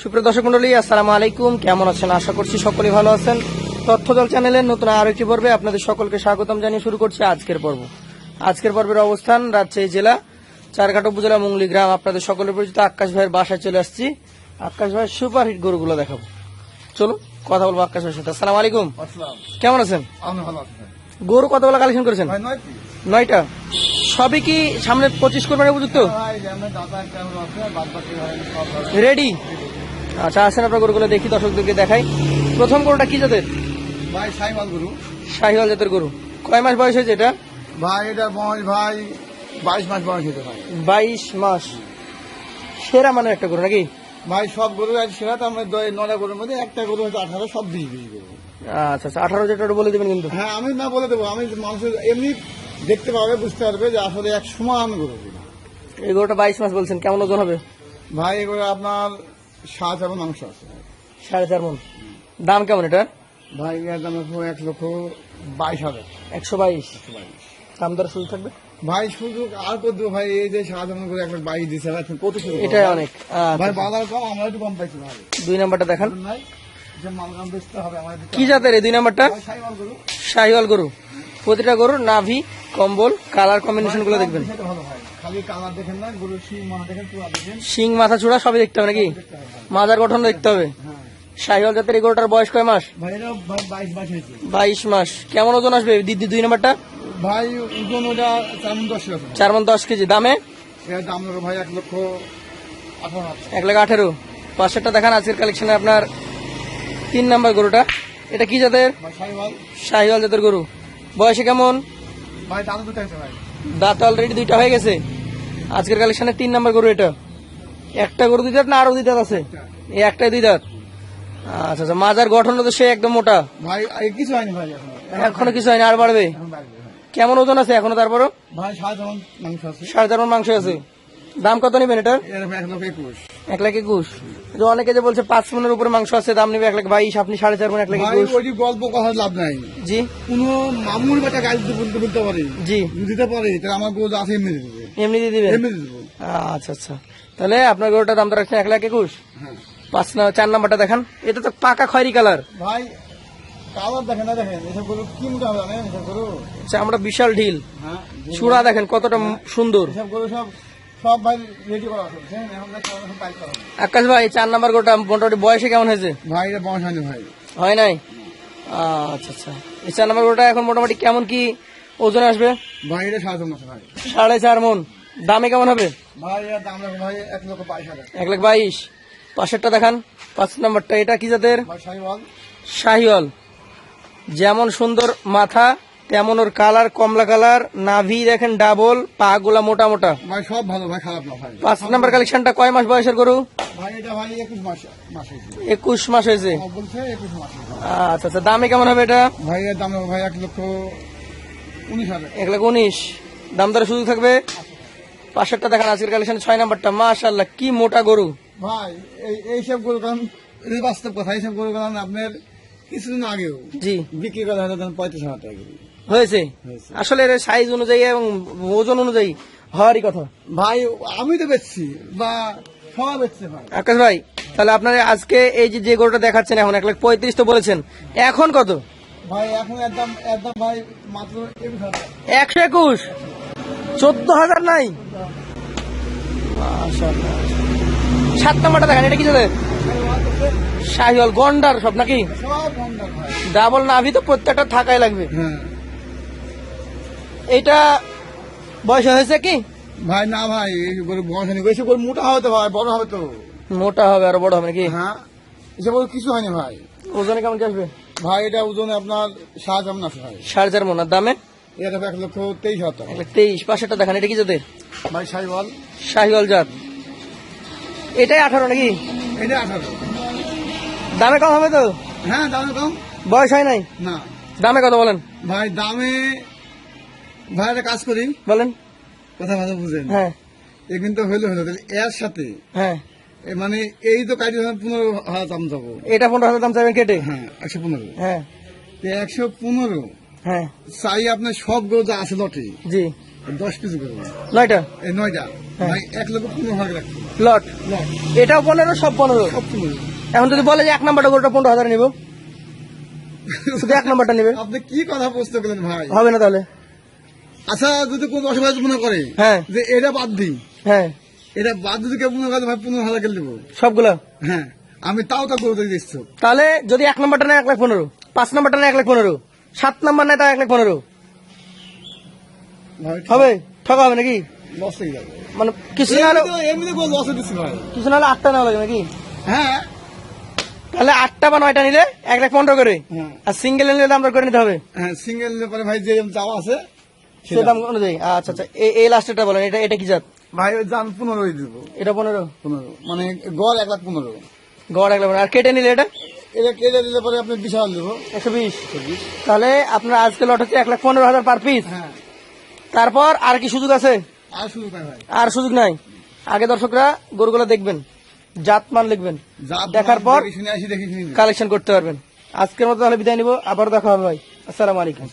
সুপ্রিয় দর্শক মন্ডলী আসসালামু আলাইকুম। কেমন আছেন? আশা করছি সকলেই ভালো আছেন। তথ্যদল চ্যানেলের নতুন আরও একটি পর্বে আপনাদের সকলকে স্বাগতম জানিয়ে শুরু করছি আজকের পর্ব। আজকের পর্বের অবস্থান রাজশাহী জেলা চারঘাট উপজেলা মুঙ্গলি গ্রাম। আপনাদের সকলের পরিচিত আকাশ ভাইয়ের বাসায় চলে আসছি। আকাশ ভাইয়ের সুপার হিট গরুগুলো দেখাবো। চলো কথা বলব আকাশ ভাইয়ের সাথে। আসসালামু আলাইকুম। কেমন আছেন? গরু কতগুলো কালেকশন করেছেন? নয়টা। সবই কি সামনে পঁচিশ কোরবানি উপযুক্ত? ভালো। রেডি আচ্ছা আসেন আপনার গরুগুলো দেখি দর্শকদেরকে দেখাই। প্রথম গরুটা কি জাতের? ভাই সাইমাল গরু। শাহিওয়াল জাতের গরু। কয় মাস বয়স হয়েছে এটা? ভাই এটা বয়স ভাই বাইশ মাস বয়স হয়েছে ভাই। বাইশ মাস। সেরা মানের একটা গরু নাকি? ভাই সব গরু আজ সেরা তো আমরা দই- নটা গরুর মধ্যে একটা গরু হয়তো আঠারো সব বিশ দিয়ে গরু। আচ্ছা আচ্ছা আঠারো যেটা বলে দেবেন কিন্তু। হ্যাঁ আমি না বলে দেবো আমি মানুষের এমনি দেখতে পাবে বুঝতে পারবে যে আসলে এক সমান গরু। এই গরুটা বাইশ মাস বলছেন কেমন ওজন হবে? ভাই এগুলো আপনার সাত এবং মাংস আছে। সাড়ে চার মন দাম কেমন এটা ভাই এর দাম এক লক্ষ বাইশ হাজার। একশো বাইশ। দাম দর শুরু থাকবে? ভাই শুধু আর কত ভাই? এই যে সাত এবং করে এক লাখ বাইশ দিচ্ছে ভাই কত এটাই অনেক। ভাই আচ্ছা, বাজার কম আমরা একটু কম পাইছি ভাই। দুই নাম্বারটা দেখান। কি জাতের এই দুই নাম্বারটা? সাইমাল গরু। শাহিওয়াল গরু। প্রতিটা গরুর নাভি কম্বল কালার কম্বিনেশনগুলো দেখবেন। শিং মাথা চূড়া সবই দেখতে হবে নাকি? মাজার গঠন দেখতে হবে। হ্যাঁ। শাহিওয়াল জাতের এই গরুটার বয়স কয় মাস? বাইশ মাস। কেমন ওজন আসবে? দিদি দুই নাম্বারটা? ভাই ওজন ওটা চার মন দশ কেজি। দামে? দাম ভাই এক লক্ষ এক লাখ আঠেরো। পাঁচশোটা দেখান আজকের কালেকশনে আপনার তিন নাম্বার গরুটা। এটা কি জাতের? শাহিওয়াল জাতের গরু। বয়সে কেমন? ভাই দাম দুটো ভাই। দাঁত অলরেডি দুইটা হয়ে গেছে। আজকের কালেকশনে তিন নাম্বার গরু এটা। একটা গরু দুই দাঁত না আরও দুই দাঁত আছে? এই একটাই দুই দাঁত। আচ্ছা আচ্ছা মাজার গঠন তো সে একদম মোটা। ভাই কিছু হয়নি ভাই এখন। কিছু হয়নি আর বাড়বে? ভাই। কেমন ওজন আছে এখনও তারপরও? ভাই মাংস আছে। সাড়ে চার মাংস আছে। দাম কত নেবেন এটার এক লাখ একুশ। যে অনেকে যে বলছে পাঁচ মনের উপরে মাংস আছে দাম নেবে এক লাখ বাইশ আপনি সাড়ে চার মন এক লাখ একুশ। ওই গল্প কথা লাভ নাই। জি। কোনো মামুর বেটা গাড়ি বলতে বলতে পারে। জি। দিতে পারে তাহলে আমার গরু আছে এমনি দেবে। এমনি দিয়ে দিবেন এমনি দিয়ে আচ্ছা আচ্ছা। তাহলে আপনার গরুটার দামটা রাখছেন এক লাখ একুশ? হ্যাঁ। পাঁচ না চার নাম্বারটা দেখান। এটা তো পাকা খয়েরি কালার। ভাই কালার দেখেন না দেখেন। এসব গরু কি মোটা জানেন? এসব গরু? আমরা বিশাল ঢিল। হ্যাঁ চূড়া দেখেন কতটা সুন্দর। এসব গরু সব সব ভাই রেডি করা আছে। আকাশ ভাই চার নাম্বার গোটা মোটামুটি বয়সে কেমন হয়েছে? ভাই এটা বয়স হয়নি ভাই। হয় নাই? আচ্ছা আচ্ছা। এই চার নাম্বার গোটা এখন মোটামুটি কেমন কি ওজন আসবে? ভাই এটা সাড়ে চার ভাই। সাড়ে চার মন। দামে কেমন হবে? ভাই দাম ভাই এক লক্ষ বাইশ হাজার। এক লাখ বাইশ। পাশেরটা দেখান পাঁচ নাম্বারটা এটা কি জাতের? শাহিওয়াল। যেমন সুন্দর মাথা তেমন ওর কালার কমলা কালার নাভি দেখেন ডাবল পা গুলা মোটা মোটা। ভাই সব ভালো ভাই খারাপ না ভাই। পাঁচ নাম্বার কালেকশনটা কয় মাস বয়সের গরু? ভাই এটা ভাই একুশ মাস মাস হয়েছে। একুশ মাস হয়েছে। সব বলছে একুশ মাস আচ্ছা আচ্ছা দামে কেমন হবে এটা? ভাই এর দাম ভাই এক লক্ষ উনিশ হাজার। এক লাখ উনিশ। দাম দরে সুযোগ থাকবে? পাশেরটা দেখান আজকের কালেকশন ছয় নাম্বারটা মাশাল্লাহ কি মোটা গরু। ভাই এই সব গরু কারণ এই বাস্তব কথা এইসব গরু কারণ আপনার কিছুদিন আগেও জি। বিক্রি করা হয় পঁয়ত্রিশ হাজার টাকা। হয়েছে। আসলে এর সাইজ অনুযায়ী এবং ওজন অনুযায়ী হওয়ারই কথা। ভাই আমি তো বেচছি বা আকাশ ভাই তাহলে আপনারা আজকে এই যে গরুটা দেখাচ্ছেন এখন এক লাখ পঁয়ত্রিশ তো বলেছেন এখন কত? ভাই এখন একদম একদম ভাই মাত্র একশো একুশ চোদ্দ হাজার নাই। সাত নাম্বারটা দেখেন এটা কি যাদের শাহিওয়াল গন্ডার সব নাকি? ডাবল নাভি তো প্রত্যেকটা থাকাই লাগবে। এইটা বয়স হয়েছে কি? ভাই না ভাই বয়স হয়নি। এসব গরু মোটা হবে তো ভাই বড় হবে তো। মোটা হবে আরও বড় হবে নাকি? হ্যাঁ। এসব কিছু হয়নি ভাই। ওজনে কেমন আসবে? ভাই এটা ওজনে আপনার সাত যেমন আছে ভাই। সাড়ে চার মন। আর দামে? এটা এক লক্ষ তেইশ হাজার টাকা। তেইশ। পাশেরটা দেখেন এটা কি যাদের ভাই সাইওয়াল শাহিওয়াল জাত। এটাই আঠারো নাকি? এটা আঠারো। দামে কম হবে তো? হ্যাঁ দামে কম। বয়স হয় নাই? না। দামে কত বলেন? ভাই দামে ভাই একটা কাজ করি। বলেন। কথা ভালো বুঝেন। হ্যাঁ। এ কিন্তু হইলে তাহলে এর সাথে হ্যাঁ। মানে এই তো কাজ পনেরো হাজার দাম যাব। এটা পনেরো হাজার দাম চাইবেন কেটে? হ্যাঁ একশো পনেরো। হ্যাঁ। একশো পনেরো হ্যাঁ। চাই আপনার সব যা আছে লটে। জি। দশ কেজি গরু নয়টা? এই নয়টা। হ্যাঁ। এক লক্ষ পনেরো হাজার রাখতে লট? এটাও পনেরো সব পনেরো? সব পনেরো। এখন যদি বলে যে এক নাম্বারটা গরুটা পনেরো হাজার নিব শুধু এক নাম্বারটা নেবে। আপনি কি কথা বুঝতে গেলেন ভাই? হবে না তাহলে। আচ্ছা যদি কোন অসুবিধা মনে করে হ্যাঁ। যে এটা বাদ দিই হ্যাঁ। এটা বাদ যদি কেউ মনে করে ভাই পনেরো হাজার কেটে দেবো। সবগুলো? হ্যাঁ আমি তাও তা দিয়ে দিচ্ছি তাহলে যদি এক নাম্বারটা নেয় এক লাখ পনেরো পাঁচ নাম্বারটা নেয় এক লাখ পনেরো সাত নাম্বার নেয় তা এক লাখ পনেরো। হবে? ঠকা হবে নাকি? লস হয়ে যাবে। মানে কিছু না এমনিতে- এমনিতে কোনো লসে দিচ্ছি ভাই। কিছু না হলে আটটা নেওয়া লাগে নাকি? হ্যাঁ। তাহলে আটটা বা নয়টা নিলে এক লাখ পনেরো করে। হ্যাঁ। আর সিঙ্গেল নিলে দাম করে নিতে হবে। হ্যাঁ সিঙ্গেল পরে ভাই যে চাওয়া আছে সে দাম অনুযায়ী? আচ্ছা আচ্ছা। এই- লাস্টেরটা বলেন এটা এটা কি জাত? ভাই ওই দাম পনেরোই দিব। এটা পনেরো? পনেরো। মানে গড় এক লাখ পনেরো। গড় এক লাখ আর কেটে নিলে এটা? এটা কেটে দিলে পরে আপনি বিশ হাজার দেবো। একশো বিশ। তাহলে আপনার আজকে লট হচ্ছে এক লাখ পনেরো হাজার পার পিস হ্যাঁ। তারপর আর কি সুযোগ আছে? আর সুযোগ নাই আগে দর্শকরা গরুগুলো দেখবেন জাতমান লিখবেন। যা দেখার পর কালেকশন করতে পারবেন। আজকের মতো তাহলে বিদায় নিব। আবার দেখা হবে ভাই। আসসালামু আলাইকুম।